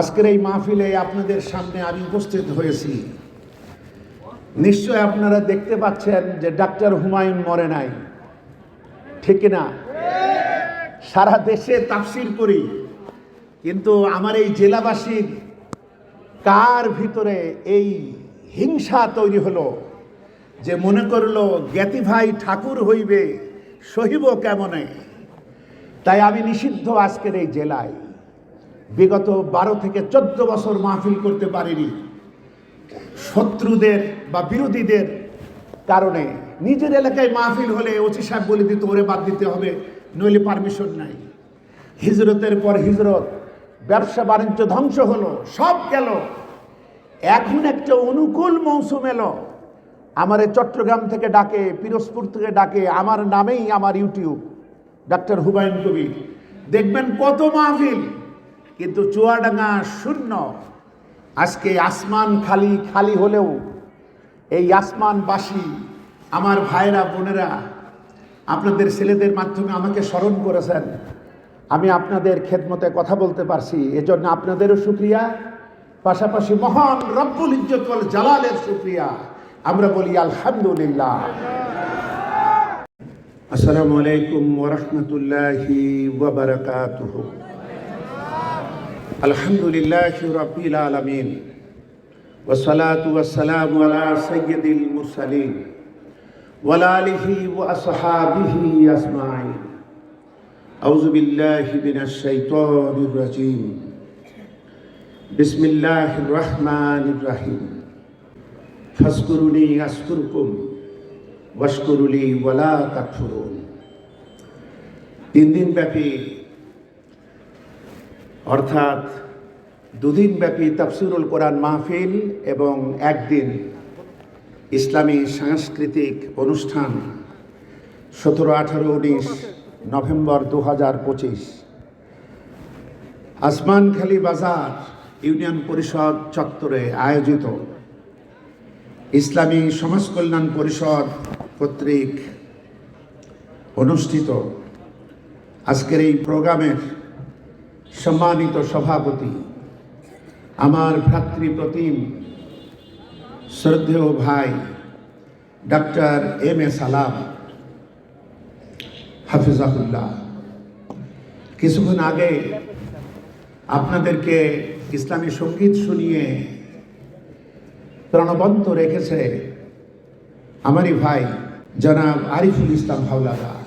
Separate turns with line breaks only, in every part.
আজকের এই মাহফিলে আপনাদের সামনে আমি উপস্থিত হয়েছি। নিশ্চয় আপনারা দেখতে পাচ্ছেন যে ডাক্তার হুমায়ুন মরে নাই। ঠিক না সারা দেশে তাফসির করি, কিন্তু আমার এই জেলাবাসীর কার ভিতরে এই হিংসা তৈরি হলো যে মনে করল জ্ঞাতি ভাই ঠাকুর হইবে, সহিব কেমনে? তাই আমি নিষিদ্ধ আজকের এই জেলায়। বিগত বারো থেকে চোদ্দ বছর মাহফিল করতে পারিনি। শত্রুদের বা বিরোধীদের কারণে নিজের এলাকায় মাহফিল হলে ওসি সাহেব বলে দিত, ওরে বাদ দিতে হবে, নইলে পারমিশন নাই। হিজরতের পর হিজরত, ব্যবসা বাণিজ্য ধ্বংস হলো, সব গেল। এখন একটা অনুকূল মৌসুম এলো। আমার চট্টগ্রাম থেকে ডাকে, পিরোজপুর থেকে ডাকে, আমার নামেই আমার ইউটিউব, ডাক্তার হুমায়ুন কবির। দেখবেন কত মাহফিল। কিন্তু চুয়াডাঙ্গা শূন্য। আজকে আসমান খালি খালি হলেও এই আসমানবাসী, আমার ভাইরা, বোনেরা, আপনাদের ছেলেদের মাধ্যমে আমাকে স্মরণ করেছেন। আমি আপনাদের খেদমতে কথা বলতে পারছি, এজন্য আপনাদেরও শুক্রিয়া। পাশাপাশি মহান রব্বুল ইজ্জত জালালের শুক্রিয়া। আমরা বলি আলহামদুলিল্লাহ। আসসালামু আলাইকুম ওয়া রাহমাতুল্লাহি ওয়া বারাকাতুহু। আলহামদুলিল্লাহ রবিল আলমিন। ওসলাত ওসালাম আলা সৈয়দুল মুরসালিন। ওয়ালালিহি ওয়াসহাবিহি আসমাইন আউযু বিল্লাহি মিনাশ শাইতানির রাজীম। বিসমিল্লাহির রহমানির রহিম। ফাসকুরুনি আসকুরকুম ওয়াশকুরুলি ওয়ালা তাকফুরুন। তিন দিন ব্যাপী অর্থাৎ দুদিন ব্যাপী তাফসিরুল কোরআন মাহফিল এবং একদিন ইসলামী সাংস্কৃতিক অনুষ্ঠান সতেরো আঠারো উনিশ নভেম্বর দু হাজার পঁচিশ আসমানখালী বাজার ইউনিয়ন পরিষদ চত্বরে আয়োজিত ইসলামী সমাজ কল্যাণ পরিষদ কর্তৃক অনুষ্ঠিত আজকের এই প্রোগ্রামের সম্মানিত সভাপতি, আমার ভ্রাতৃপ্রতিম শ্রদ্ধেয় ভাই, ডাক্তার এম এ সালাম, হাফিজাহুল্লাহ। কিছুক্ষণ আগে আপনাদেরকে ইসলামী সংগীত শুনিয়ে প্রাণবন্ত রেখেছে আমারই ভাই জনাব আরিফুল ইসলাম হাওলাদার।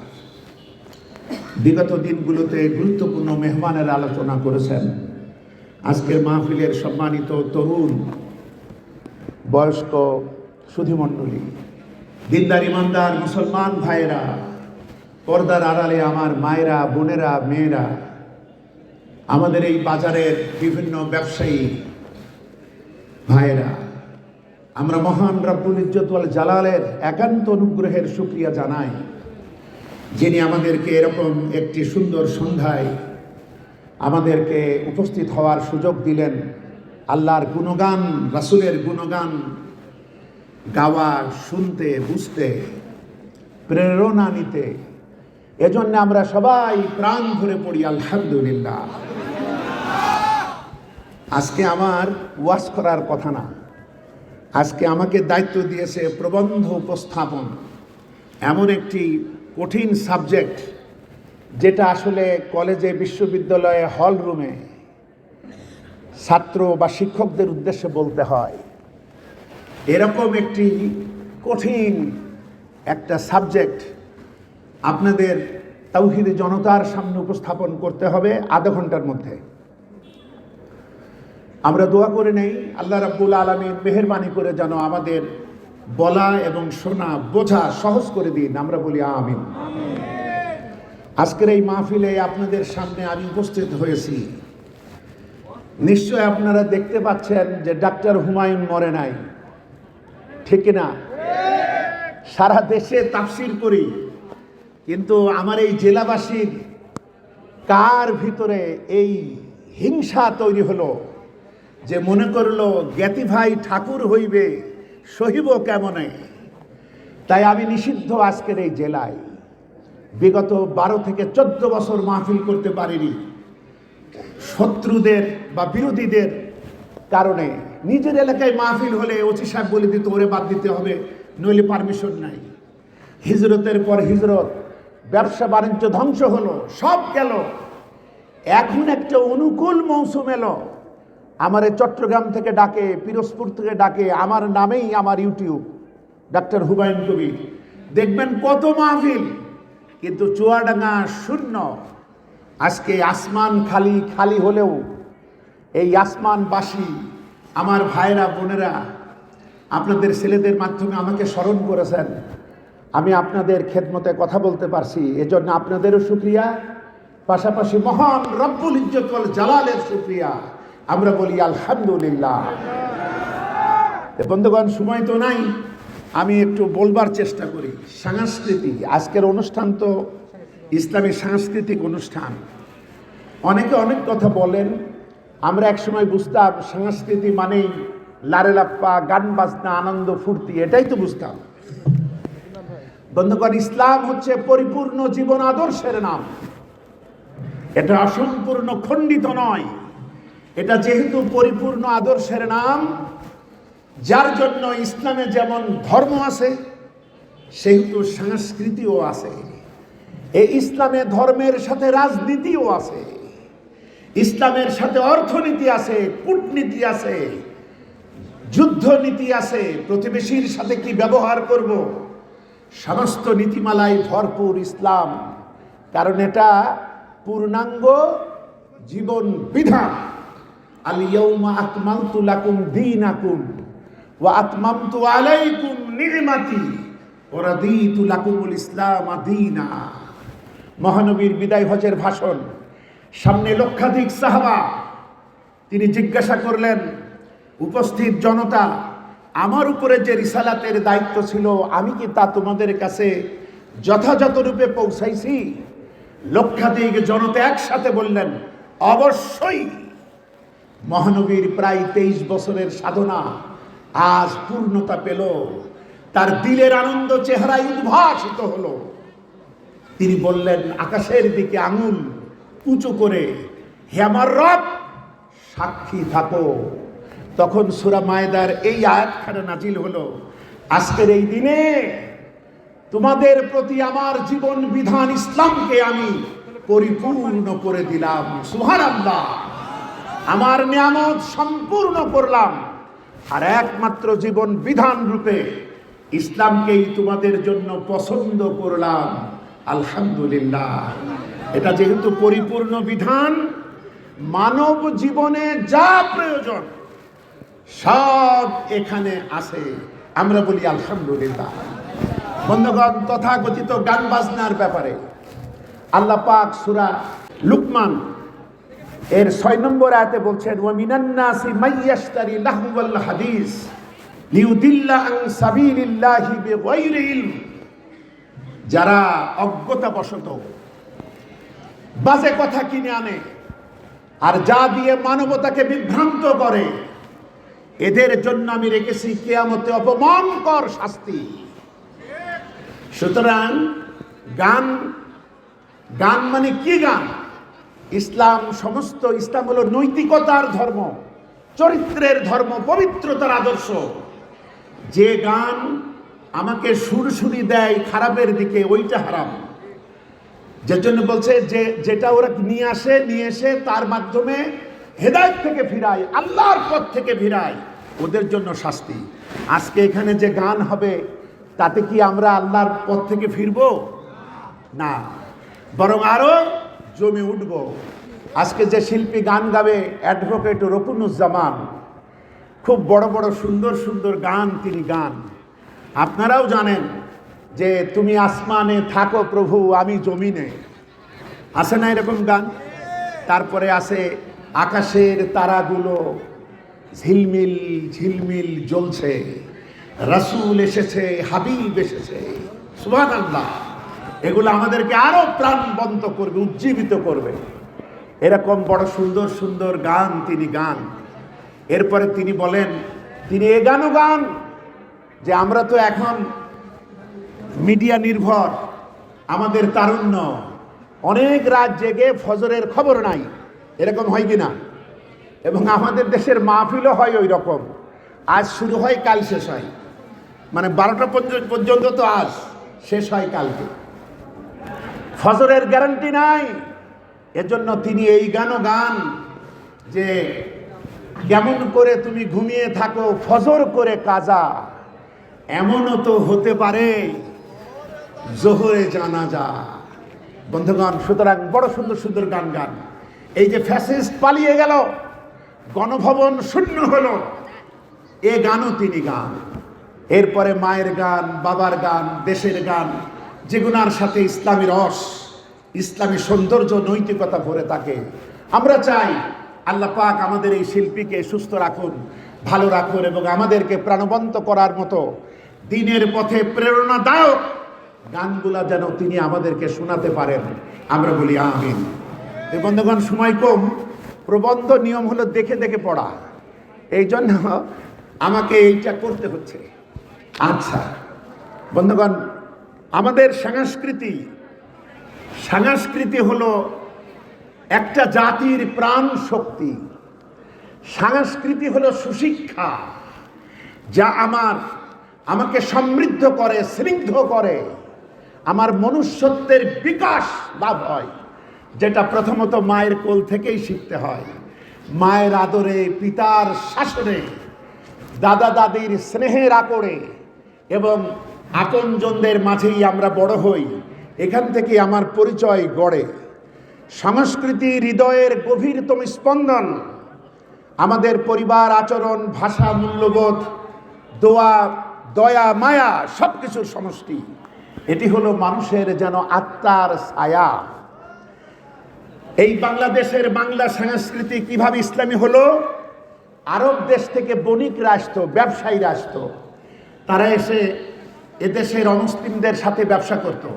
বিগত দিনগুলোতে গুরুত্বপূর্ণ মেহমানের আলোচনা করেছেন। আজকের মাহফিলের সম্মানিত তরুণ, বয়স্ক সুধীমণ্ডলী, দিনদার, ইমানদার, মুসলমান ভাইয়েরা, পর্দার আড়ালে আমার মায়েরা, বোনেরা, মেয়েরা, আমাদের এই বাজারের বিভিন্ন ব্যবসায়ী ভাইয়েরা, আমরা মহান রব্বুল ইজ্জতওয়াল জালালের একান্ত অনুগ্রহের সুক্রিয়া জানাই। যিনি আমাদেরকে এরকম একটি সুন্দর সন্ধ্যায় আমাদেরকে উপস্থিত হওয়ার সুযোগ দিলেন, আল্লাহর গুণগান, রাসুলের গুণগান গাওয়া, শুনতে, বুঝতে, প্রেরণা নিতে, এজন্য আমরা সবাই প্রাণ ধরে পড়ি, আলহামদুলিল্লাহ। আজকে আমার ওয়াশ করার কথা না। আজকে আমাকে দায়িত্ব দিয়েছে প্রবন্ধ উপস্থাপন। এমন একটি কঠিন সাবজেক্ট যেটা আসলে কলেজে, বিশ্ববিদ্যালয়ে হল রুমে ছাত্র বা শিক্ষকদের উদ্দেশ্যে বলতে হয়। এরকম একটি কঠিন একটা সাবজেক্ট আপনাদের তৌহিদি জনতার সামনে উপস্থাপন করতে হবে আধা ঘণ্টার মধ্যে। আমরা দোয়া করে নেই, আল্লাহ রাব্বুল আলমীর মেহরবানি করে যেন আমাদের বলা এবং শোনা, বোঝা সহজ করে দিন। আমরা বলি আমিন। আজকের এই মাহফিলে আপনাদের সামনে আমি উপস্থিত হয়েছি। নিশ্চয় আপনারা দেখতে পাচ্ছেন যে ডাক্তার হুমায়ুন মরে নাই। ঠিক না সারা দেশে তাফসির করি। কিন্তু আমার এই জেলাবাসীর কার ভিতরে এই হিংসা তৈরি হলো যে মনে করল জ্ঞাতি ভাই ঠাকুর হইবে সহিব কেমনে? তাই আমি নিষিদ্ধ আজকের এই জেলায়। বিগত বারো থেকে চোদ্দ বছর মাহফিল করতে পারিনি। শত্রুদের বা বিরোধীদের কারণে নিজের এলাকায় মাহফিল হলে ওসি সাহেব বলে দিত, ওরে বাদ দিতে হবে, নইলে পারমিশন নাই। হিজরতের পর হিজরত, ব্যবসা বাণিজ্য ধ্বংস হলো, সব গেল। এখন একটা অনুকূল মৌসুম এলো। আমার চট্টগ্রাম থেকে ডাকে, পিরোজপুর থেকে ডাকে, আমার নামেই আমার ইউটিউব। ডাক্তার হুমায়ুন কবির। দেখবেন কত মাহফিল, কিন্তু চুয়াডাঙ্গা শূন্য। আজকে আসমান খালি খালি হলেও এই আসমানবাসী, আমার ভাইরা, বোনেরা, আপনাদের ছেলেদের মাধ্যমে আমাকে স্মরণ করেছেন। আমি আপনাদের খেদমতে কথা বলতে পারছি, এজন্য আপনাদেরও শুক্রিয়া। পাশাপাশি মহান রব্বুল ইজ্জত জালালের শুক্রিয়া। আমরা বলি, আলহামদুলিল্লাহ। বন্ধুগণ, সময় তো নাই। আমি একটু বলবার চেষ্টা করি। সাংস্কৃতিক, আজকের অনুষ্ঠান তো ইসলামী সাংস্কৃতিক অনুষ্ঠান। অনেকে অনেক কথা বলেন। আমরা একসময় বুঝতাম, সংস্কৃতি মানেই লারেলাপ্পা গান বাজনা, আনন্দ, ফুর্তি, এটাই তো বুঝতাম। বন্ধুগণ, ইসলাম হচ্ছে পরিপূর্ণ জীবন আদর্শের নাম। এটা অসম্পূর্ণ, খণ্ডিত নয়। এটা যেহেতু পরিপূর্ণ আদর্শের নাম, যার জন্য ইসলামে যেমন ধর্ম আছে, সেহেতু সংস্কৃতিও আছে। এই ইসলামে ধর্মের সাথে রাজনীতিও আছে। ইসলামের সাথে অর্থনীতি আছে, কূটনীতি আছে, যুদ্ধনীতি আছে। প্রতিবেশীর সাথে কি ব্যবহার করব? সমস্ত নীতিমালায় ভরপুর ইসলাম। কারণ এটা পূর্ণাঙ্গ জীবন বিধান। আল ইয়াউমা আকমালতু লাকুম দীনাকুম ওয়া আতমামতু আলাইকুম নি'মাতি ওয়া রাদিতু লাকুমুল ইসলাম দীনা মহানবীর বিদায় হজের ভাষণ। সামনে লক্ষাধিক সাহাবা। তিনি জিজ্ঞাসা করলেন, উপস্থিত জনতা, আমার উপরে যে রিসালাতের দায়িত্ব ছিল, আমি কি তা তোমাদের কাছে যথাযথ রূপে পৌঁছাইছি? লক্ষাধিক জনতা একসাথে বললেন, অবশ্যই। মহানবীর প্রায় তেইশ বছরের সাধনা আজ পূর্ণতা পেল। তার দিলের আনন্দ চেহারায় উদ্ভাসিত হলো। তিনি বললেন, আকাশের দিকে আঙুল উঁচু করে হে আমার রব, সাক্ষী থাকো। তখন সুরা মায়দার এই আয়াতখানে নাজিল হলো, আজকের এই দিনে তোমাদের প্রতি আমার জীবন বিধান ইসলামকে আমি পরিপূর্ণ করে দিলাম। সুহার আল্লাহ আমার নিয়ামত সম্পূর্ণ করলাম। আর একমাত্র জীবন বিধান রূপে ইসলামকেই তোমাদের জন্য পছন্দ করলাম। আলহামদুলিল্লাহ। এটা যেহেতু পরিপূর্ণ বিধান, মানব জীবনে যা প্রয়োজন সব এখানে আছে। আমরা বলি আলহামদুলিল্লাহ। বন্ধুগণ, তথাকথিত গান বাজনার ব্যাপারে আল্লাহ পাক সুরা লুকমান এর ছয় নম্বর আয়াতে বলছেন ওয়া মিনান্নাসি মাইয়াশতারি লাহওয়াল হাদিস লিউদিল্লা আন সাবিলিল্লাহি বিগাইরি ইলম। যারা অজ্ঞতাবশত বাজে কথা কিনে আনে আর যা দিয়ে মানবতাকে বিভ্রান্ত করে, এদের জন্য আমি রেখেছি কেয়ামতে অপমানকর শাস্তি। সুতরাং গান গান মানে কি গান? ইসলাম সমস্ত ইসলাম হলো নৈতিকতার ধর্ম, চরিত্রের ধর্ম, পবিত্রতার আদর্শ। যে গান আমাকে সুরসুরি দেয় খারাপের দিকে, ওইটা হারাম। যে জন্য বলছে যে, যেটা ওরা নিয়ে আসে, নিয়ে এসে তার মাধ্যমে হেদায়ত থেকে ফিরায়, আল্লাহর পথ থেকে ফিরায়, ওদের জন্য শাস্তি। আজকে এখানে যে গান হবে, তাতে কি আমরা আল্লাহর পথ থেকে ফিরব? না। বরং আরও জমে উঠব। আজকে যে শিল্পী গান গাবে অ্যাডভোকেট রকুনুজ্জামান, খুব বড় বড় সুন্দর সুন্দর গান তিনি গান। আপনারাও জানেন যে তুমি আসমানে থাকো প্রভু, আমি জমিনে। আছে না এরকম গান? তারপরে আছে আকাশের তারাগুলো, ঝিলমিল ঝিলমিল জ্বলছে। রাসূল এসেছে, হাবিব এসেছে। সুভান আল্লাহ এগুলো আমাদেরকে আরও প্রাণবন্ত করবে, উজ্জীবিত করবে। এরকম বড় সুন্দর সুন্দর গান তিনি গান। এরপরে তিনি বলেন, তিনি এ গানও গান যে আমরা তো এখন মিডিয়া নির্ভর, আমাদের তারুণ্য। অনেক রাত জেগে ফজরের খবর নাই, এরকম হয় কি না এবং আমাদের দেশের মাহফিলও হয় ওই রকম। আজ শুরু হয়, কাল শেষ হয়। মানে বারোটা পর্যন্ত তো আজ, শেষ হয় কালকে। ফজরের গ্যারান্টি নাই। এজন্য তিনি এই গানও গান যে কেমন করে তুমি ঘুমিয়ে থাকো, ফজর করে কাজা, এমনও তো হতে পারে জোহরে জানা যা বন্ধুগণ, সুতরাং বড় সুন্দর সুন্দর গান গান। এই যে ফ্যাসিস্ট পালিয়ে গেল, গণভবন শূন্য হলো, এ গানও তিনি গান। এরপরে মায়ের গান, বাবার গান, দেশের গান যেগুনার সাথে ইসলামী রস, ইসলামী সৌন্দর্য, নৈতিকতা ভরে থাকে। আমরা চাই আল্লাহ পাক আমাদের এই শিল্পীকে সুস্থ রাখুন, ভালো রাখুন এবং আমাদেরকে প্রাণবন্ত করার মতো দিনের পথে প্রেরণাদায়ক গানগুলা যেন তিনি আমাদেরকে শোনাতে পারেন। আমরা বলি আমিন। এই বন্ধুগণ, সময় কম। প্রবন্ধ নিয়ম হলো দেখে দেখে পড়া। এই জন্য আমাকে এইটা করতে হচ্ছে। আচ্ছা বন্ধুগণ আমাদের সংস্কৃতি সংস্কৃতি হলো একটা জাতির প্রাণ শক্তি। সংস্কৃতি হলো সুশিক্ষা, যা আমার, আমাকে সমৃদ্ধ করে, স্নিগ্ধ করে। আমার মনুষ্যত্বের বিকাশ লাভ হয়, যেটা প্রথমত মায়ের কোল থেকেই শিখতে হয়। মায়ের আদরে, পিতার শাসনে দাদা দাদির স্নেহের আকড়ে এবং আপনজনদের মাঝেই আমরা বড় হই। এখান থেকে আমার পরিচয় গড়ে। সংস্কৃতি হৃদয়ের গভীরতম স্পন্দন। আমাদের পরিবার, আচরণ, ভাষা, মূল্যবোধ, দোয়া, দয়া, মায়া সব কিছুর সমষ্টি। এটি হলো মানুষের যেন আত্মার ছায়া। এই বাংলাদেশের বাংলা সংস্কৃতি কীভাবে ইসলামী হলো? আরব দেশ থেকে বণিকরা আসতো ব্যবসায়ীরা আসতো তারা এসে এদেশের অমুসলিমদের সাথে ব্যবসা করত।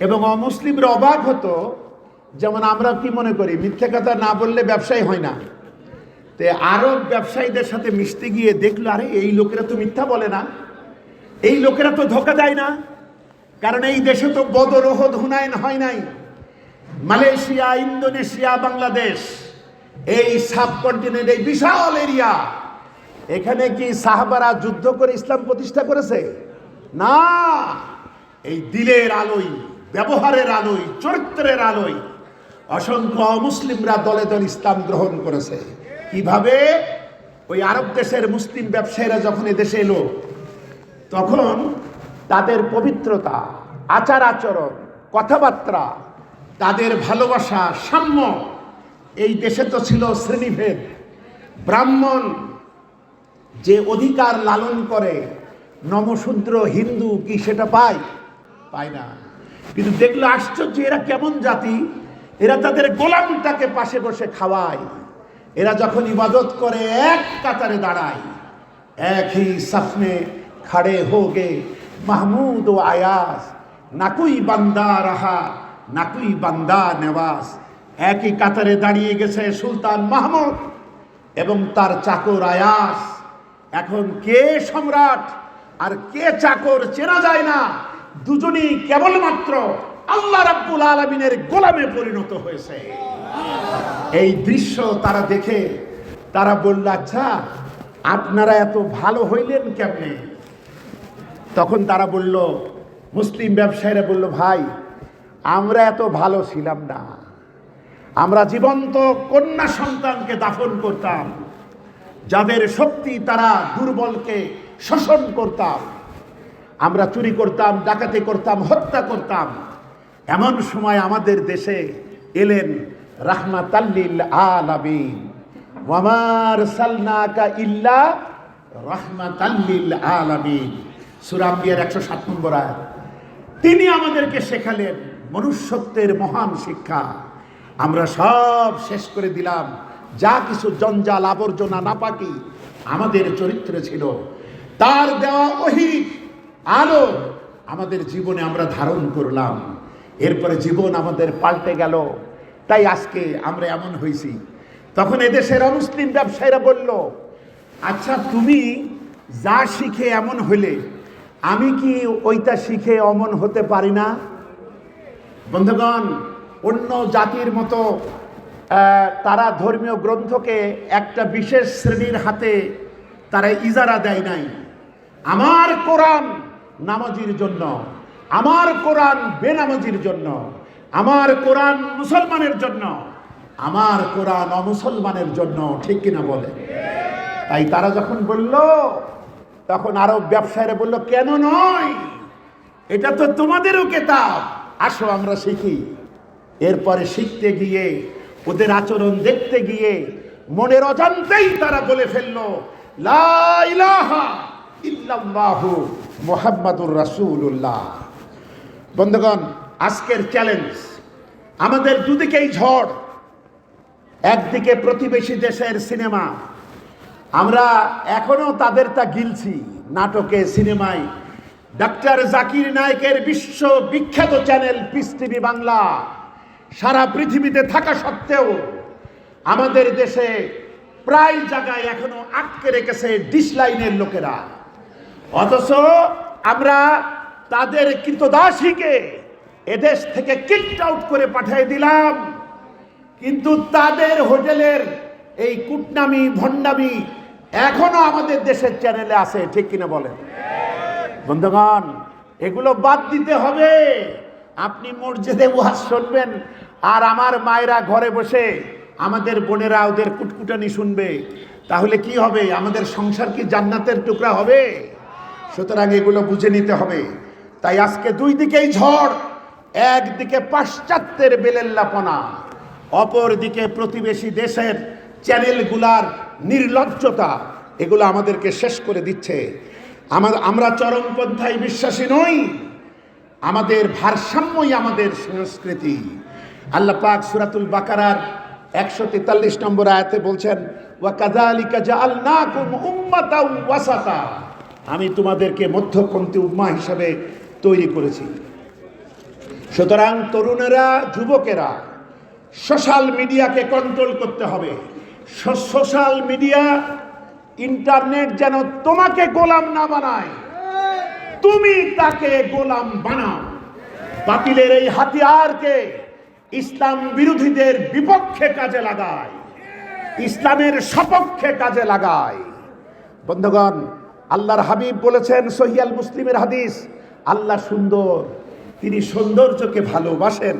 এবং অমুসলিমরা অবাক হতো, যেমন আমরা কি মনে করি, মিথ্যে কথা না বললে ব্যবসায়ী হয় না। তে আরব ব্যবসায়ীদের সাথে মিশতে গিয়ে দেখল, আরে, এই লোকেরা তো মিথ্যা বলে না। এই লোকেরা তো ধোকা দেয় না। কারণ এই দেশে তো বদর ওহদ হুনায়ন হয় নাই। মালয়েশিয়া, ইন্দোনেশিয়া, বাংলাদেশ, এই সাবকন্টিনেন্ট এই বিশাল এরিয়া। এখানে কি সাহাবারা যুদ্ধ করে ইসলাম প্রতিষ্ঠা করেছে? না, এই দিলের আলোয়, ব্যবহারের আলোয়, চরিত্রের আলোয় অসংখ্য মুসলিমরা দলে দলে ইসলাম গ্রহণ করেছে। কীভাবে? ওই আরব দেশের মুসলিম ব্যবসায়ীরা যখন এদেশে এলো, তখন তাদের পবিত্রতা, আচার আচরণ, কথাবার্তা, তাদের ভালোবাসা, সাম্য, এই দেশে তো ছিল শ্রেণীভেদ, ব্রাহ্মণ যে অধিকার লালন করে নমশূদ্র হিন্দু কি সেটা পায়? পায় না। কিন্তু দেখল আশ্চর্য, এরা কেমন জাতি? এরা তাদের গোলামটাকে পাশে বসে খাওয়ায়। এরা যখন ইবাদত করে, এক কাতারে দাঁড়ায়। এক হি সফনে খড়ে হোগে মাহমুদ ও আয়াস নাকুই বান্দা রাহা, নাকুই বান্দা নেওয়াজ। একই কাতারে দাঁড়িয়ে গেছে সুলতান মাহমুদ এবং তার চাকর আয়াস এখন কে সম্রাট? আর কে চাকর চেনা যায় না, দুজনই কেবলমাত্র আল্লাহ রাব্বুল আলমিনের গোলামে পরিণত হয়েছে। এই দৃশ্য তারা দেখে, তারা বলল আচ্ছা আপনারা এত ভালো হইলেন কেমনে? তখন তারা বলল, মুসলিম ব্যবসায়ীরা বলল, ভাই, আমরা এত ভালো ছিলাম না। আমরা জীবন্ত কন্যা সন্তানকে দাফন করতাম, যাদের শক্তি তারা দুর্বলকে শোষণ করতাম। আমরা চুরি করতাম, ডাকাতি করতাম, হত্যা করতাম। এমন সময় আমাদের দেশে এলেন রাহমাতাল্লিল আলামিন। ওয়ামার সালনাকা ইল্লা রাহমাতাল্লিল আলামিন। সূরা আম্বিয়ার 107 নম্বর আয়াত। তিনি আমাদেরকে শেখালেন মনুষ্যত্বের মহান শিক্ষা। আমরা সব শেষ করে দিলাম। যা কিছু জঞ্জাল, আবর্জনা, নাপাকি আমাদের চরিত্রে ছিল। তার দেওয়া ওহি, আলো আমাদের জীবনে আমরা ধারণ করলাম। এরপরে জীবন আমাদের পাল্টে গেল। তাই আজকে আমরা এমন হয়েছি তখন এদেশের অমুসলিম ব্যবসায়ীরা বলল আচ্ছা তুমি যা শিখে এমন হলে আমি কি ওইটা শিখে অমন হতে পারি না? বন্ধুগণ, অন্য জাতির মতো তারা ধর্মীয় গ্রন্থকে একটা বিশেষ শ্রেণির হাতে তারা ইজারা দেয় নাই। আমার কোরআন নামাজির জন্য, আমার কোরআন বেনামাজির জন্য, আমার কোরআন মুসলমানের জন্য, আমার কোরআন অমুসলমানের জন্য, ঠিক কিনা বলে? তাই তারা যখন বলল, তখন আরও ব্যবসায়ীরা বলল, কেন নয়? এটা তো তোমাদেরও কেতাব। আসো, আমরা শিখি। এরপরে শিখতে গিয়ে, ওদের আচরণ দেখতে গিয়ে, মনের অজান্তেই তারা বলে ফেলল, লা ইল্লাল্লাহু মুহাম্মাদুর রাসূলুল্লাহ। বন্ধুগণ, আজকের চ্যালেঞ্জ আমাদের দুদিকেই ঝড়, একদিকে প্রতিবেশী দেশের সিনেমা। আমরা এখনও তাদের তা গিলছি, নাটকে, সিনেমায়। ডাক্তার জাকির নায়কের বিশ্ব বিখ্যাত চ্যানেল পিস টিভি বাংলা। সারা পৃথিবীতে থাকা সত্ত্বেও আমাদের দেশে প্রায় জায়গায় এখনও আটকে রেখেছে ডিসলাইনের লোকেরা। অথচ আমরা তাদের কৃতদাসীকে এদেশ থেকে কিকড আউট করে পাঠিয়ে দিলাম। কিন্তু তাদের হোটেলের এই কুটনামি, ভণ্ডামি এখনও আমাদের দেশের চ্যানেলে আছে, ঠিক কিনা বলেন? বন্ধুগণ, এগুলো বাদ দিতে হবে। আপনি মসজিদে ওয়াজ শুনবেন আর আমার মায়েরা ঘরে বসে আমাদের বোনেরা ওদের কুটকুটানি শুনবে। তাহলে কি হবে? আমাদের সংসার কি জান্নাতের টুকরা হবে? সুতরাং এগুলো বুঝে নিতে হবে। তাই আজকে দুই দিকেই ঝড় একদিকে পাশ্চাত্যের বেলেল্লাপনা, অপর দিকে প্রতিবেশী দেশের চ্যানেলগুলার নির্লজ্জতা, এগুলো আমাদেরকে শেষ করে দিচ্ছে। আমার, আমরা চরমপন্থায় বিশ্বাসী নই, আমাদের ভারসাম্যই আমাদের সংস্কৃতি। আল্লাহ পাক সুরাতুল বাকারার একশো তেতাল্লিশ নম্বর আয়াতে বলছেন, ওয়া কাযালিকা জাআলনাকুম উম্মাতাও ওয়াসাতা। আমি তোমাদেরকে মধ্যপন্থী উম্মা হিসাবে তৈরি করেছি। সুতরাং তরুণেরা, যুবকেরা, সোশ্যাল মিডিয়াকে কন্ট্রোল করতে হবে। সোশ্যাল মিডিয়া, ইন্টারনেট যেন তোমাকে গোলাম না বানায়। তুমি তাকে গোলাম বানাও। বাতিলের এই হাতিয়ারকে ইসলাম বিরোধীদের বিপক্ষে কাজে লাগায়। ইসলামের সপক্ষে কাজে লাগায়। বন্ধুগণ আল্লাহর হাবিব বলেছেন সহিয়াল মুসলিমের হাদিস, আল্লাহ সুন্দর, তিনি সৌন্দর্যকে ভালোবাসেন।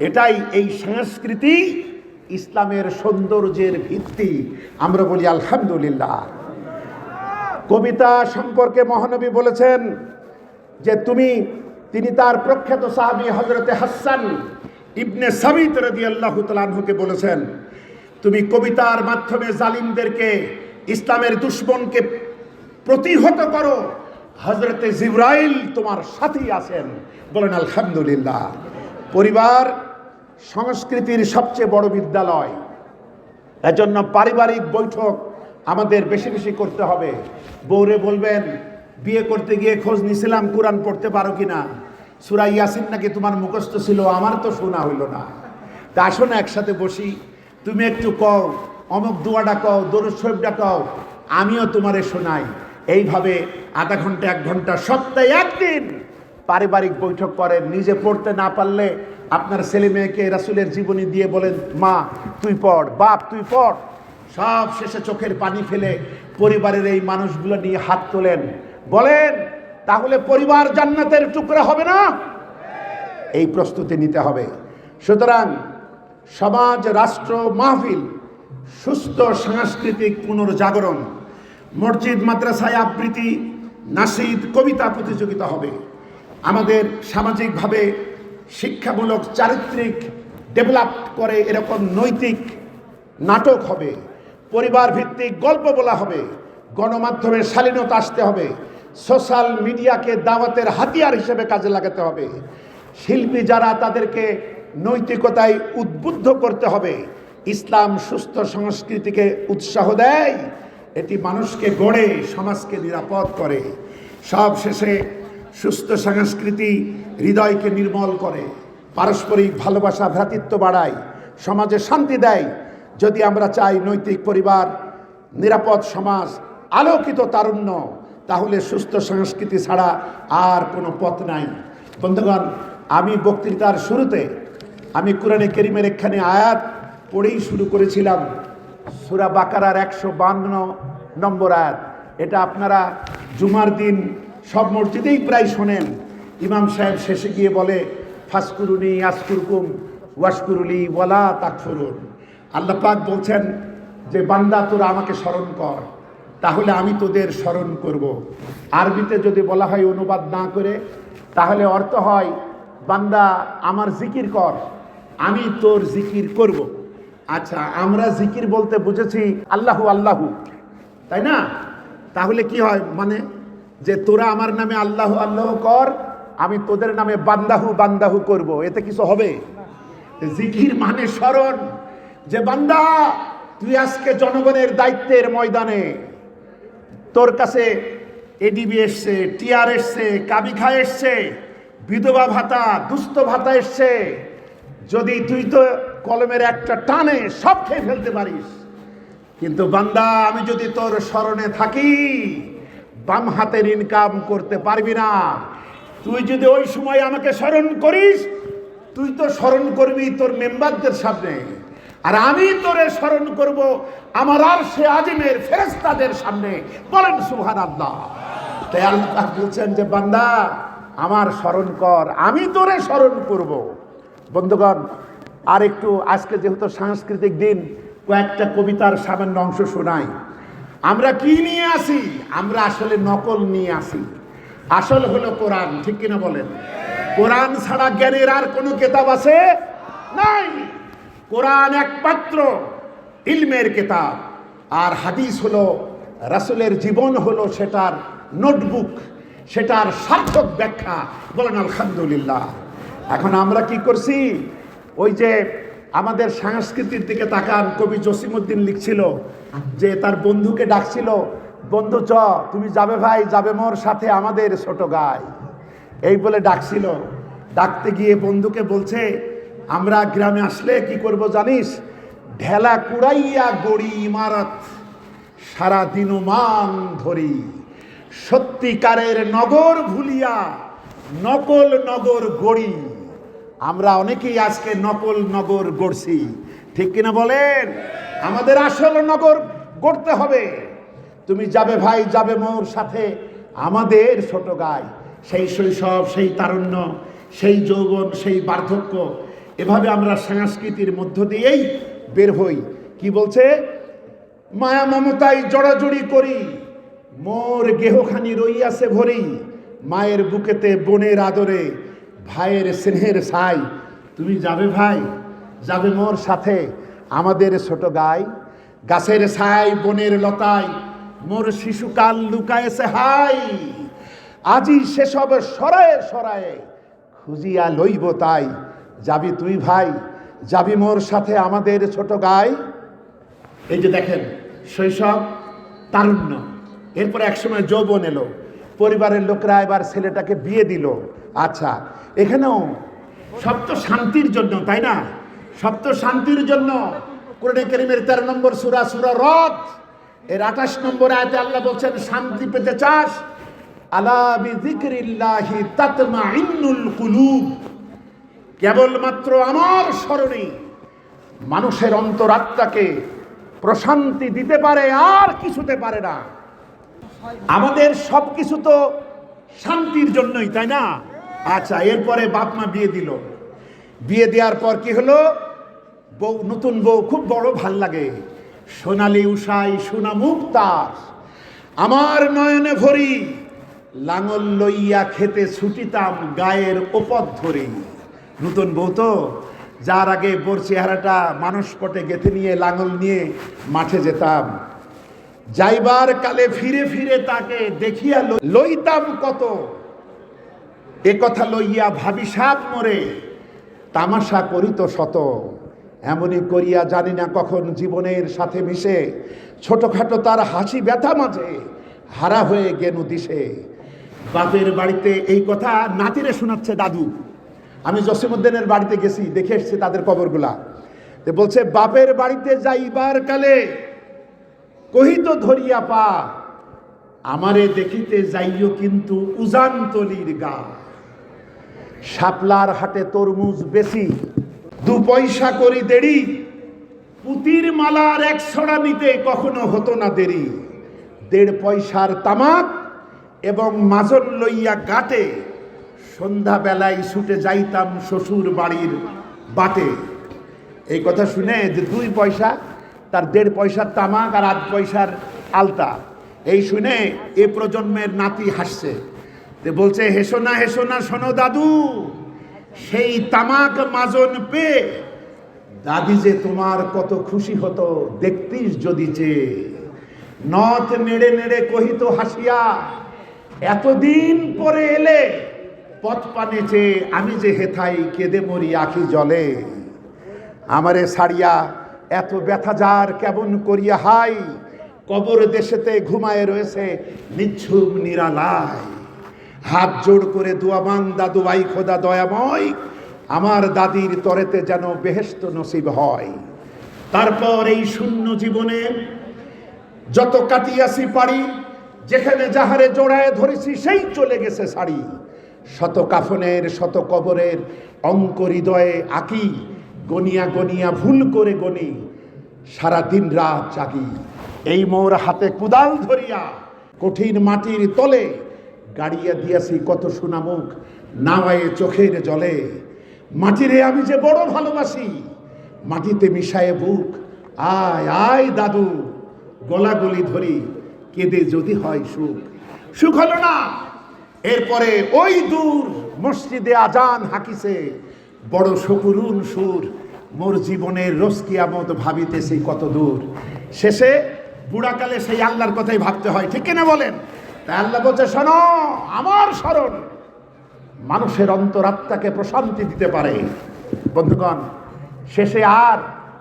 এটাই এই সংস্কৃতি ইসলামের সৌন্দর্যের ভিত্তি। আমরা বলি আলহামদুলিল্লাহ। কবিতা সম্পর্কে মহানবী বলেছেন যে তুমি, তিনি তার প্রখ্যাত সাহাবি হজরতে হাসান ইবনে সাবিত রদি আল্লাহ তালুকে বলেছেন, তুমি কবিতার মাধ্যমে জালিমদেরকে, ইসলামের দুশ্মনকে প্রতিহত করো। হজরতে জিব্রাইল তোমার সাথেই আছেন। বলেন, আলহামদুলিল্লাহ। পরিবার সংস্কৃতির সবচেয়ে বড় বিদ্যালয়। এজন্য পারিবারিক বৈঠক আমাদের বেশি বেশি করতে হবে। বউরে বলবেন, বিয়ে করতে গিয়ে খোঁজ নিছিলাম, কোরআন পড়তে পারো কিনা? সুরা ইয়াসিন নাকি তোমার মুখস্থ ছিল? আমার তো শোনা হইল না। তা আসো না একসাথে বসি। তুমি একটু কও, অমুক দুয়াটা কও, দরুদ শরীফটা কও, আমিও তোমারে শোনাই। এইভাবে আধা ঘণ্টা, এক ঘণ্টা, সপ্তাহে একদিন পারিবারিক বৈঠক করেন নিজে পড়তে না পারলে আপনার ছেলে মেয়েকে রাসুলের জীবনী দিয়ে বলেন, মা, তুই পড়, বাপ, তুই পড়। সব শেষে চোখের পানি ফেলে পরিবারের এই মানুষগুলো নিয়ে হাত তোলেন। বলেন, তাহলে পরিবার জান্নাতের টুকরা হবে না? এই প্রস্তুতি নিতে হবে। সুতরাং সমাজ, রাষ্ট্র, মাহফিল, সুস্থ সাংস্কৃতিক পুনর্জাগরণ মসজিদ, মাদ্রাসায় আবৃত্তি, নাসিদ, কবিতা প্রতিযোগিতা হবে। আমাদের সামাজিকভাবে শিক্ষামূলক, চারিত্রিক, ডেভেলপ করে এরকম নৈতিক নাটক হবে। পরিবার ভিত্তিক গল্প বলা হবে। গণমাধ্যমের শালীনতা আসতে হবে। সোশ্যাল মিডিয়াকে দাওয়াতের হাতিয়ার হিসেবে কাজে লাগাতে হবে। শিল্পী যারা তাদেরকে নৈতিকতায় উদ্বুদ্ধ করতে হবে, ইসলাম সুস্থ সংস্কৃতিকে উৎসাহ দেয় এটি মানুষকে গড়ে, সমাজকে নিরাপদ করে। সব শেষে সুস্থ সংস্কৃতি হৃদয়কে নির্মল করে। পারস্পরিক ভালোবাসা, ভ্রাতৃত্ব বাড়ায়, সমাজে শান্তি দেয়। যদি আমরা চাই নৈতিক পরিবার, নিরাপদ সমাজ, আলোকিত তারুণ্য, তাহলে সুস্থ সংস্কৃতি ছাড়া আর কোনো পথ নাই। বন্ধুগণ, আমি বক্তৃতার শুরুতে, আমি কোরআনে কেরিমের এখানে আয়াত পড়েই শুরু করেছিলাম। সুরা বাকারার একশো বান্ন নম্বর আয়াত এটা আপনারা জুমার দিন সব মসজিদেই প্রায় শোনেন ইমাম সাহেব শেষে গিয়ে বলে, ফাসকুরুনি আসকুরকুম ওয়াসকুরুলি ওয়ালা তাকফুরুন আল্লাহ পাক বলছেন যে, বান্দা, তোরা আমাকে স্মরণ কর, তাহলে আমি তোদের স্মরণ করব। আরবিতে যদি বলা হয় অনুবাদ না করে, তাহলে অর্থ হয়, বান্দা, আমার জিকির কর, আমি তোর জিকির করব। আচ্ছা আমরা জিকির বলতে বুঝেছি আল্লাহু আল্লাহু, তাই না? তাহলে কি হয়? মানে যে তোরা আমার নামে আল্লাহ আল্লাহ কর, আমি তোদের নামে বান্দাহু বান্দাহু করব। এতে কিছু হবে? জিকির মানে স্মরণ। যে বান্দা, তুই আজকে জনগণের দায়িত্বের ময়দানে তোর কাছে এডিবি এসছে টিআর এসছে কাবিখা এসছে, বিধবা ভাতা, দুস্থ ভাতা এসছে। যদি তুই তো কলমের একটা টানে সব খেয়ে ফেলতে পারিস। কিন্তু বান্দা, আমি যদি তোর স্মরণে থাকি, বাম হাতের ইনকাম করতে পারবি না। তুই যদি ওই সময় আমাকে স্মরণ করিস, তুই তো স্মরণ করবি তোর মেম্বারদের সামনে। আর আমি তোরে স্মরণ করব আমার আর সে আজিমের ফেরেস্তাদের সামনে। বলেন সুহান আল্লাহ তাই আল্লাহ বলছেন যে, বান্দা, আমার স্মরণ কর, আমি তোরে স্মরণ করব। বন্ধুগণ আর একটু আজকে যেহেতু সাংস্কৃতিক দিন, কয়েকটা কবিতার সামান্য অংশ শোনাই। আমরা কি নিয়ে আসি? আমরা আসলে নকল নিয়ে আসি। আসল হলো কোরআন, ঠিক কিনা বলেন? কোরআন ছাড়া জ্ঞানের আর কোনো কেতাব আছে? নাই। কোরআন একমাত্র ইলমের কেতাব। আর হাদিস হলো, রাসূলের জীবন হলো সেটার নোটবুক, সেটার সার্থক ব্যাখ্যা। বলেন আলহামদুলিল্লাহ। এখন আমরা কি করছি? ওই যে আমাদের সংস্কৃতির দিকে তাকান, কবি জসিমুদ্দিন লিখছিল যে তার বন্ধুকে ডাকছিল, বন্ধু চ, তুমি যাবে ভাই, যাবে মোর সাথে আমাদের ছোট গায় এই বলে ডাকছিল। ডাকতে গিয়ে বন্ধুকে বলছে, আমরা গ্রামে আসলে কি করব জানিস? ঢেলা কুড়াইয়া গড়ি ইমারত সারা দিন মান ধরি। সত্যিকারের নগর ভুলিয়া নকল নগর গড়ি। আমরা অনেকেই আজকে নকল নগর গড়ছি। ঠিক কিনা বলেন? আমাদের আসল নগর গড়তে হবে। তুমি যাবে ভাই, যাবে মোর সাথে। আমাদের ছোট গায় সেই শৈশব, সেই তারুণ্য, সেই যৌবন, সেই বার্ধক্য, এভাবে আমরা সংস্কৃতির মধ্য দিয়েই বের হই। কি বলছে? মায়া মমতায় জড়াজড়ি করি, মোর গেহখানি রইয়াছে ভরি, মায়ের বুকেতে বোনের আদরে ভাইয়ের স্নেহের ছাই, তুমি যাবে ভাই, যাবে মোর সাথে। আমাদের ছোট গাই, গাছের ছাই, বনের লতায় মোর শিশুকাল লুকায়েছে হাই। আজি সেসব সরায়ে সরায়ে খুঁজিয়া লইব তাই। যাবি তুই ভাই, যাবি মোর সাথে আমাদের ছোট গাই। এই যে দেখেন, শৈশব, তারুণ্য। এরপর একসময় যৌবন এলো। পরিবারের লোকরা এবার ছেলেটাকে বিয়ে দিল। আচ্ছা এখানেও সব তো শান্তির জন্য, তাই না? সব তো শান্তির জন্য কোরআনে করিমের তেরো নম্বর সুরা সুরা রথ এর আঠাশ নম্বর আয়তে আল্লাহ বলছেন, শান্তি পেতে চাস? কেবলমাত্র আমার স্মরণে মানুষের অন্তরাত্মাকে প্রশান্তি দিতে পারে, আর কিছুতে পারে না। আমাদের সব কিছু তো শান্তির জন্যই, তাই না? আচ্ছা এরপরে বাপ মা বিয়ে দিল। বিয়ে দেওয়ার পর কি হলো? বউ, নতুন বউ, খুব বড় ভালো লাগে। সোনালি উষাই, সোনা মুখ তার আমার নয়নে ভরি, লাঙল লইয়া খেতে ছুটিতাম গায়ের ওপর ধরে। নতুন বউ তো, যার আগে বোর চেহারাটা মানুষ পটে গেঁথে নিয়ে, লাঙল নিয়ে মাঠে যেতাম। যাইবার কালে ফিরে ফিরে তাকে দেখিয়া লইতাম কত এ কথা লইয়া ভাবি সাপ মরে, তামাশা করিত শত। এমনই করিয়া জানি না কখন জীবনের সাথে মিশে। ছোটখাটো তার হাসি ব্যথা মাঝে, হারা হয়ে গেনু দিশে। বাপের বাড়িতে এই কথা নাতিরে শোনাচ্ছে দাদু। আমি জসিমুদ্দিনের বাড়িতে গেছি, দেখে এসছি তাদের কবরগুলা। বলছে, বাপের বাড়িতে যাইবার কালে কহিত ধরিয়া পা, আমারে দেখিতে যাইও কিন্তু উজানতলির গা। শাপলার হাটে তরমুজ বেশি। দু পয়সা করি দেরি, পুতির মালার একশোড়া নিতে কখনো হতো না দেরি। দেড় পয়সার তামাক এবং মাজন লইয়া গাটে, সন্ধ্যাবেলায় ছুটে যাইতাম শ্বশুর বাড়ির বাটে। এই কথা শুনে যে দুই পয়সা, তার দেড় পয়সার তামাক আর আধ পয়সার আলতা। এই শুনে এ প্রজন্মের নাতি হাসছে। বলছে, হেসো না হেসো না, শোনো দাদু, সেই তামাক মাজন পেয়ে দাদি যে তোমার কত খুশি হতো, দেখতিস যদি যে। নথ নেড়ে নেড়ে কহিত হাসিয়া, এতদিন পরে এলে পথ পানে আমি যে হেথাই কেঁদে মরি আখি জলে। আমারে সারিয়া এত ব্যথা যার কেমন করিয়া হাই, কবর দেশেতে ঘুমায় রয়েছে নিচ্ছুম নিরালায়। হাত জোড় করে দুয়াবান দাদু ভাই, খোদা দয়াময়, আমার দাদির তরেতে যেন বেহেস্ত নসিব হয়। তারপর এই শূন্য জীবনে যত কাটিয়াছি পারি, যেখানে যাহারে জোড়ায় ধরেছি, সেই চলে গেছে শাড়ি। শত কাফনের, শত কবরের অঙ্ক হৃদয়ে আঁকি, গনিয়া গনিয়া ভুল করে গনি সারা দিন রাত জাগি। এই মোর হাতে কুদাল ধরিয়া, কঠিন মাটির তলে গাড়িয়া দিয়াছি, কত সুনামুখ নাওয়ায়ে চোখের জলে। মাটিরে আমি যে বড় ভালোবাসি, মাটিতে মিশায়ে বুক। আয় আয় দাদু, গলাগলি ধরি, কেঁদে যদি হয় সুখ। সুখ হলো না, এরপরে ওই দূর মসজিদে আজান হাকিছে, বড় শকুরুন সুর, মোর জীবনের রসকিয়ামত ভাবিতেছি কত দূর। শেষে বুড়াকালে সেই আল্লাহর কথাই ভাবতে হয়, ঠিক কিনা বলেন? আল্লাহ বলছে, শোনো, আমার স্মরণ মানুষের অন্তরাত্মাকে প্রশান্তি দিতে পারে। বন্ধুগণ, শেষে আর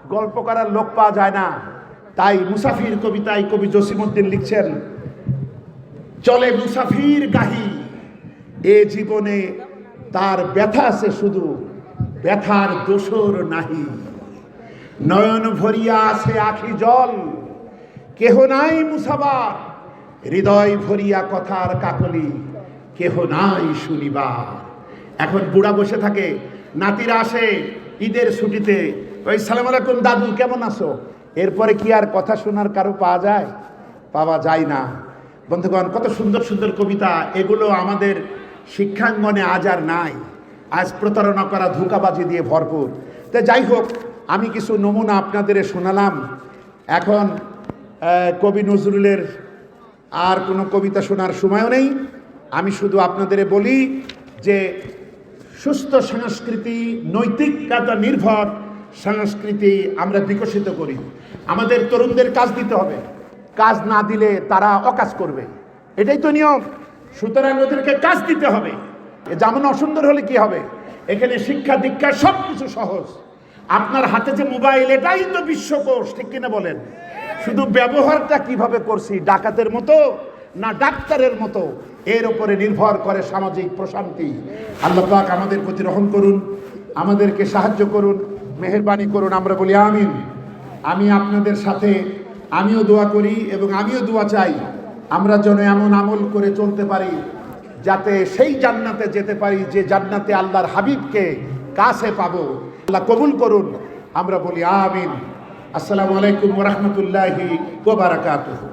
গল্প করার লোক পাওয়া যায় না। তাই মুসাফির কবিতায় কবি জসিমুদ্দিন লিখছেন, চলে মুসাফির গাহি, এ জীবনে তার ব্যথা আছে শুধু, ব্যথার দোসর নাহি। নয়ন ভরিয়া আছে আখি জল, কেহ নাই মুসাবার হৃদয় ভরিয়া কথার কাকলি, কেহ নাই শুনিবার। এখন বুড়া বসে থাকে, নাতিরা আসে ঈদের ছুটিতে। ওই, সালাম আলাইকুম দাদু, কেমন আছো? এরপরে কি আর কথা শোনার কারও পাওয়া যায়? পাওয়া যায় না। বন্ধুগণ, কত সুন্দর সুন্দর কবিতা, এগুলো আমাদের শিক্ষাঙ্গনে আজ আর নাই। আজ প্রতারণা করা ধোকাবাজি দিয়ে ভরপুর। তো যাই হোক, আমি কিছু নমুনা আপনাদের শোনালাম। এখন কবি নজরুলের আর কোনো কবিতা শোনার সময়ও নেই। আমি শুধু আপনাদের বলি যে সুস্থ সংস্কৃতি নৈতিকতা নির্ভর সংস্কৃতি আমরা বিকশিত করি। আমাদের তরুণদের কাজ দিতে হবে। কাজ না দিলে তারা অকাজ করবে। এটাই তো নিয়ম। সুতরাং ওদেরকে কাজ দিতে হবে। যেমন অসুন্দর হলে কি হবে? এখানে শিক্ষা দীক্ষা সব কিছু সহজ। আপনার হাতে যে মোবাইল, এটাই তো বিশ্বকোষ, ঠিক কিনা বলেন? শুধু ব্যবহারটা কীভাবে করছি, ডাকাতের মতো না ডাক্তারের মতো? এর উপরে নির্ভর করে সামাজিক প্রশান্তি। আল্লাহ পাক আমাদের প্রতি রহম করুন, আমাদেরকে সাহায্য করুন, মেহরবানি করুন, আমরা বলি আমিন। আমি আপনাদের সাথে, আমিও দোয়া করি এবং আমিও দোয়া চাই, আমরা যেন এমন আমল করে চলতে পারি, যাতে সেই জান্নাতে যেতে পারি, যে জান্নাতে আল্লাহর হাবিবকে কাছে পাবো। আল্লাহ কবুল করুন। আমরা বলি আমিন। আসসালামু আলাইকুম রহমতুল্লাহি ওবারাকাতুহু